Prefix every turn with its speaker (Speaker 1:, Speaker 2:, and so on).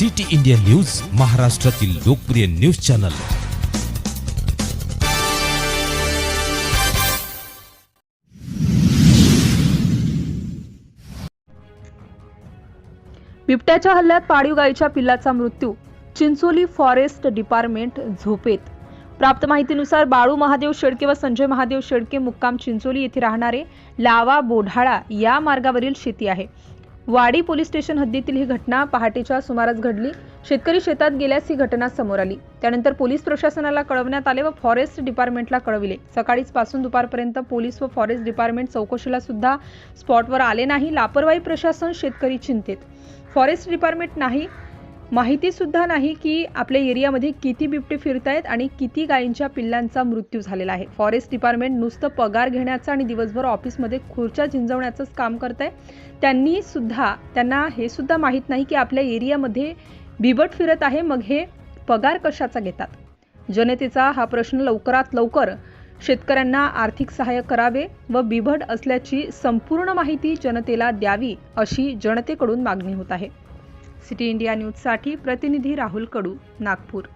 Speaker 1: City India news महाराष्ट्रातील लोकप्रिय news channel.
Speaker 2: बिबट्याच्या हल्ल्यात पाळीव गायीच्या पिल्लाचा मृत्यू चिंचोली फॉरेस्ट डिपार्टमेंट झोपेत. प्राप्त माहितीनुसार बाळू महादेव शेडके व संजय महादेव शेडके मुक्काम चिंचोली येथे राहणारे लावा बोढाळा या मार्गावरील शेती आहे. वाडी पोलीस स्टेशन हद्दीतील ही घटना पहाटेच्या सुमारास घडली. शेतकरी शेतात गेल्यास ही घटना समोर आली. त्यानंतर पोलीस प्रशासनाला कळवण्यात आले व फॉरेस्ट डिपार्टमेंटला कळविले. सकाळीच पासून दुपारपर्यंत पोलीस व फॉरेस्ट डिपार्टमेंट चौकशीला सुद्धा स्पॉटवर आले नाही. लापरवाही प्रशासन शेतकरी चिंतेत. फॉरेस्ट डिपार्टमेंट नाही माहिती सुद्धा नाही की आपल्या एरियामध्ये किती बिबटे फिरत आहेत आणि किती गायींच्या पिल्लांचा मृत्यू झालेला आहे. फॉरेस्ट डिपार्टमेंट नुसतं पगार घेण्याचं आणि दिवसभर ऑफिसमध्ये खुर्च्या झिंजवण्याचंच काम करत आहे त्यांनी सुद्धा त्यांना हे सुद्धा माहीत नाही की आपल्या एरियामध्ये बिबट फिरत आहे मग हे पगार कशाचा घेतात? जनतेचा हा प्रश्न लवकरात लवकर शेतकऱ्यांना आर्थिक सहाय्य करावे व बिभट असल्याची संपूर्ण माहिती जनतेला द्यावी अशी जनतेकडून मागणी होत आहे. सिटी इंडिया न्यूजसाठी प्रतिनिधी राहुल कडू नागपूर.